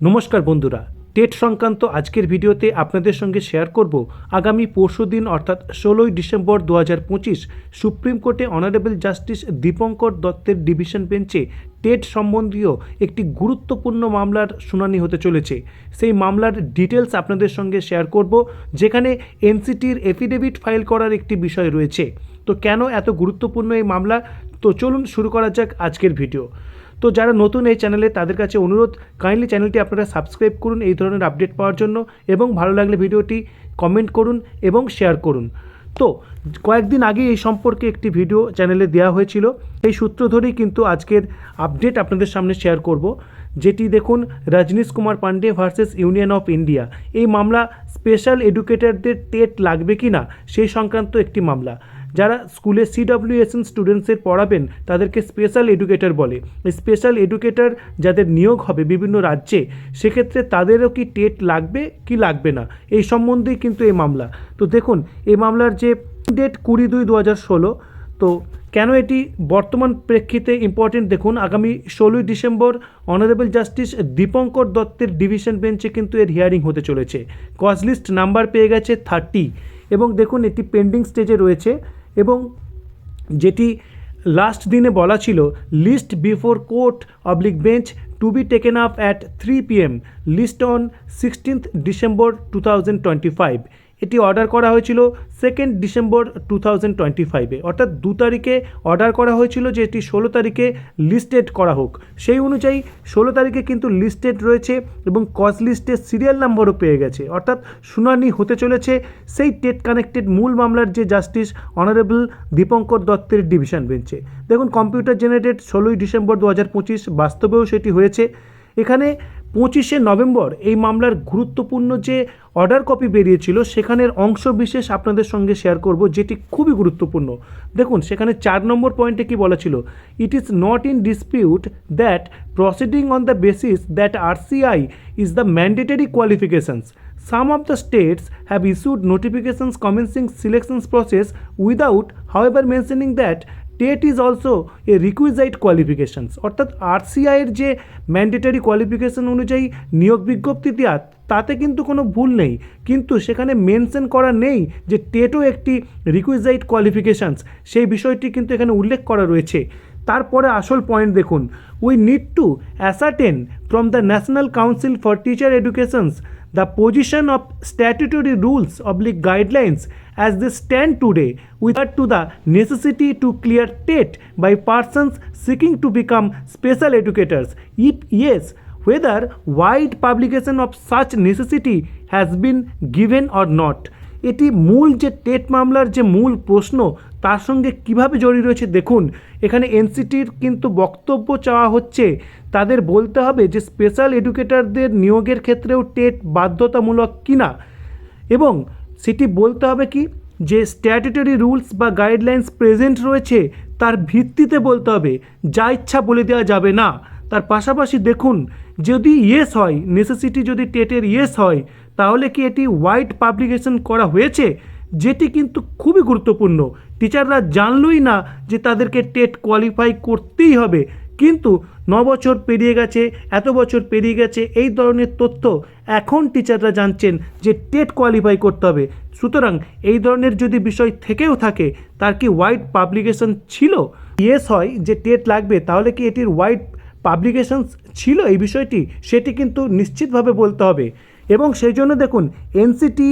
নমস্কার বন্ধুরা, টেট সংক্রান্ত আজকের ভিডিওতে আপনাদের সঙ্গে শেয়ার করব আগামী পরশু দিন অর্থাৎ ষোলোই ডিসেম্বর দু হাজার পঁচিশ সুপ্রিম কোর্টে অনারেবল জাস্টিস দীপঙ্কর দত্তের ডিভিশন বেঞ্চে টেট সম্বন্ধীয় একটি গুরুত্বপূর্ণ মামলার শুনানি হতে চলেছে। সেই মামলার ডিটেলস আপনাদের সঙ্গে শেয়ার করব, যেখানে এনসিটির এফিডেভিট ফাইল করার একটি বিষয় রয়েছে। তো কেন এত গুরুত্বপূর্ণ এই মামলা? তো চলুন শুরু করা যাক আজকের ভিডিও। তো যারা নতুন এই চ্যানেলে, তাদের কাছে অনুরোধ কাইন্ডলি চ্যানেলটি আপনারা সাবস্ক্রাইব করুন এই ধরনের আপডেট পাওয়ার জন্য এবং ভালো লাগলে ভিডিওটি কমেন্ট করুন এবং শেয়ার করুন। তো, কয়েকদিন আগে এই সম্পর্কে একটি ভিডিও চ্যানেলে দেওয়া হয়েছিল। এই সূত্র ধরেই কিন্তু আজকের আপডেট আপনাদের সামনে শেয়ার করব, যেটি দেখুন Rajneesh Kumar Pandey versus union of India এই মামলা স্পেশাল এডুকেটরদের টেট লাগবে কি না সেই সংক্রান্ত একটি মামলা। যারা স্কুলে সিডব্লিউএসএন স্টুডেন্টসের পড়াবেন, তাদেরকে স্পেশাল এডুকেটর বলে। স্পেশাল এডুকেটর যাদের নিয়োগ হবে বিভিন্ন রাজ্যে, সেক্ষেত্রে তাদেরও কি টেট লাগবে কি লাগবে না? এই সম্বন্ধেই কিন্তু এই মামলা। তো দেখুন, এই মামলার যে ডেট কুড়ি দুই দু হাজার ষোলো, তো কেন এটি বর্তমান প্রেক্ষিতে ইম্পর্টেন্ট দেখুন, আগামী ষোলোই ডিসেম্বর অনারেবল জাস্টিস দীপঙ্কর দত্তের ডিভিশন বেঞ্চে কিন্তু এর হিয়ারিং হতে চলেছে। কজ লিস্ট নাম্বার পেয়ে গেছে থার্টি এবং দেখুন এটি পেন্ডিং স্টেজে রয়েছে। এবং যেটি লাস্ট দিনে বলা ছিল list before court oblique bench to be taken up at three PM list on sixteenth December two thousand twenty five এটি অর্ডার করা হয়েছিল second December two thousand twenty ফাইভে অর্থাৎ দু তারিখে অর্ডার করা হয়েছিল যে এটি ষোলো তারিখে লিস্টেড করা হোক। সেই অনুযায়ী ষোলো তারিখে কিন্তু লিস্টেড রয়েছে এবং কজ লিস্টের সিরিয়াল নাম্বারও পেয়ে গেছে। অর্থাৎ শুনানি হতে চলেছে সেই টেট কানেক্টেড মূল মামলার যে জাস্টিস অনারেবল দীপঙ্কর দত্তের ডিভিশন বেঞ্চে দেখুন কম্পিউটার জেনারেটেড ষোলোই ডিসেম্বর দু হাজার পঁচিশ বাস্তবেও সেটি হয়েছে। এখানে পঁচিশে নভেম্বর এই মামলার গুরুত্বপূর্ণ যে অর্ডার কপি বেরিয়েছিল সেখানের অংশ বিশেষ আপনাদের সঙ্গে শেয়ার করব যেটি খুবই গুরুত্বপূর্ণ। দেখুন সেখানে চার নম্বর পয়েন্টে কি বলা ছিল? It is not in dispute that proceeding on the basis that R RCI is the mandatory qualifications Some of the states have issued notifications commencing selections process without, however, mentioning that TET is also a requisite qualifications অর্থাৎ আর আরসিআইয়ের যে mandatory qualification অনুযায়ী নিয়োগ বিজ্ঞপ্তি দেওয়া তাতে কিন্তু কোনো ভুল নেই। কিন্তু সেখানে মেনশন করা নেই যে টেটও একটি রিকুইজাইট কোয়ালিফিকেশানস সেই বিষয়টি কিন্তু এখানে উল্লেখ করা রয়েছে। তারপরে আসল পয়েন্ট দেখুন। We need to ascertain from the national council for teacher educations the position of statutory rules oblique guidelines as the stand today whether to the necessity to clear TET by persons seeking to become special educators if yes whether wide publication of such necessity has been given or not. এটি মূল যে TET মামলার যে মূল প্রশ্ন, তার সঙ্গে কীভাবে জড়িয়ে রয়েছে দেখুন। এখানে এনসিটির কিন্তু বক্তব্য চাওয়া হচ্ছে, তাদের বলতে হবে যে স্পেশাল এডুকেটরদের নিয়োগের ক্ষেত্রেও টেট বাধ্যতামূলক কিনা। এবং সেটি বলতে হবে কি, যে স্ট্যাটুটরি রুলস বা গাইডলাইন্স প্রেজেন্ট রয়েছে, তার ভিত্তিতে বলতে হবে, যা ইচ্ছা বলে দেওয়া যাবে না। তার পাশাপাশি দেখুন, যদি ইয়েস হয় নেসেসিটি যদি টেটের ইয়েস হয়, তাহলে কি এটি ওয়াইড পাবলিকেশন করা হয়েছে? যেটি কিন্তু খুবই গুরুত্বপূর্ণ। টিচাররা জানলই না যে তাদেরকে টেট কোয়ালিফাই করতেই হবে। কিন্তু ন বছর পেরিয়ে গেছে, এত বছর পেরিয়ে গেছে, এই ধরনের তথ্য এখন টিচাররা জানছেন যে টেট কোয়ালিফাই করতে হবে। সুতরাং এই ধরনের যদি বিষয় থেকেও থাকে, তার কি ওয়াইড পাবলিকেশন ছিল? ইয়েস হয়, যে টেট লাগবে, তাহলে কি এটির ওয়াইড পাবলিকেশনস ছিল এই বিষয়টি, সেটি কিন্তু নিশ্চিতভাবে বলতে হবে। এবং সেই জন্য দেখুন NCT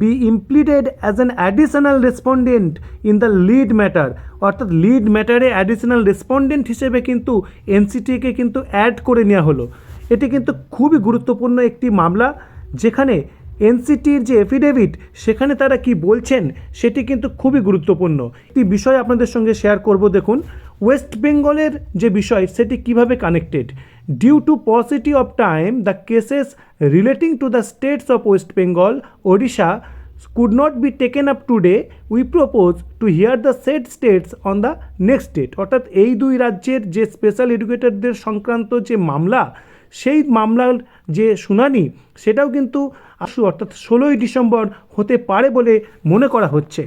be impleaded as an additional respondent in the lead matter অর্থাৎ লিড ম্যাটারে অ্যাডিশনাল রেসপন্ডেন্ট হিসেবে কিন্তু এনসিটিকে কিন্তু অ্যাড করে নেওয়া হলো। এটি কিন্তু খুবই গুরুত্বপূর্ণ একটি মামলা, যেখানে এনসিটির যে এফিডেভিট সেখানে তারা কি বলছেন, সেটি কিন্তু খুবই গুরুত্বপূর্ণ। একটি বিষয় আপনাদের সঙ্গে শেয়ার করব দেখুন। ওয়েস্ট বেঙ্গলের যে বিষয়, সেটি কীভাবে connected due to paucity of time the cases relating to the states of West Bengal Odisha could not be taken up today. We propose to hear the said states on the next date. অর্থাৎ এই দুই রাজ্যের যে special এডুকেটরদের সংক্রান্ত যে মামলা, সেই মামলার যে শুনানি, সেটাও কিন্তু আসু অর্থাৎ ষোলোই ডিসেম্বর হতে পারে বলে মনে করা হচ্ছে।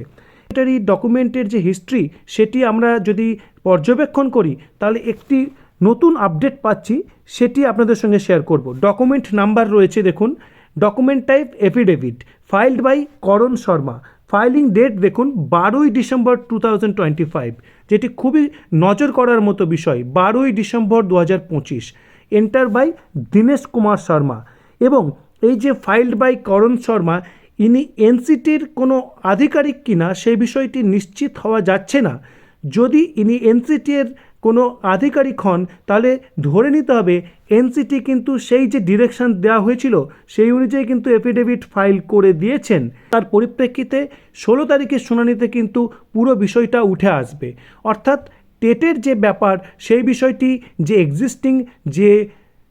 ডকুমেন্টের যে হিস্ট্রি সেটি আমরা যদি পর্যবেক্ষণ করি, তাহলে একটি নতুন আপডেট পাচ্ছি, সেটি আপনাদের সঙ্গে শেয়ার করব। ডকুমেন্ট নাম্বার রয়েছে দেখুন document type affidavit filed by Karan Sharma. Filing date দেখুন, বারোই December two thousand twenty five যেটি খুবই নজর করার মতো বিষয়, বারোই ডিসেম্বর দু হাজার পঁচিশ এন্টার বাই দীনেশ কুমার শর্মা এবং এই যে ফাইলড বাই করণ শর্মা ইনি এনসিটির কোনো আধিকারিক কিনা সেই বিষয়টি নিশ্চিত হওয়া যাচ্ছে না। যদি ইনি এনসিটির কোনো আধিকারিক হন, তাহলে ধরে নিতে হবে এনসিটি কিন্তু সেই যে ডিরেকশন দেওয়া হয়েছিল, সেই অনুযায়ী কিন্তু এফিডেভিট ফাইল করে দিয়েছেন। তার পরিপ্রেক্ষিতে ষোলো তারিখের শুনানিতে কিন্তু পুরো বিষয়টা উঠে আসবে। অর্থাৎ টেটের যে ব্যাপার, সেই বিষয়টি যে এক্সিস্টিং যে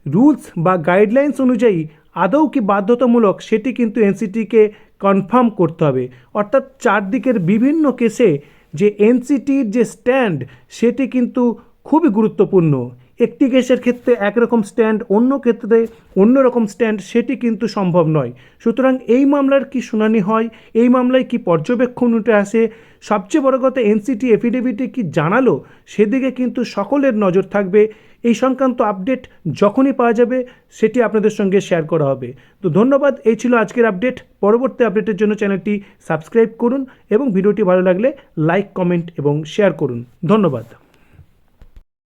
রুলস বা গাইডলাইন্স অনুযায়ী আদৌ কি বাধ্যতামূলক সেটি কিন্তু এনসিটিকে কনফার্ম করতে হবে। অর্থাৎ চারদিকের বিভিন্ন কেসে যে এনসিটির যে স্ট্যান্ড, সেটি কিন্তু খুবই গুরুত্বপূর্ণ। একটি কেসের ক্ষেত্রে একরকম স্ট্যান্ড, অন্য ক্ষেত্রে অন্য রকম স্ট্যান্ড, সেটি কিন্তু সম্ভব নয়। সুতরাং এই মামলার কি শুনানি হয়, এই মামলায় কি পর্যবেক্ষণ উঠে আসে, সবচেয়ে বড় কথা, এনসিটি এফিডেভিটে কি জানালো, সেদিকে কিন্তু সকলের নজর থাকবে। এই সংক্রান্ত আপডেট যখনই পাওয়া যাবে, সেটি আপনাদের সঙ্গে শেয়ার করা হবে। তো ধন্যবাদ, এই ছিল আজকের আপডেট। পরবর্তী আপডেটের জন্য চ্যানেলটি সাবস্ক্রাইব করুন এবং ভিডিওটি ভালো লাগলে লাইক কমেন্ট এবং শেয়ার করুন। ধন্যবাদ।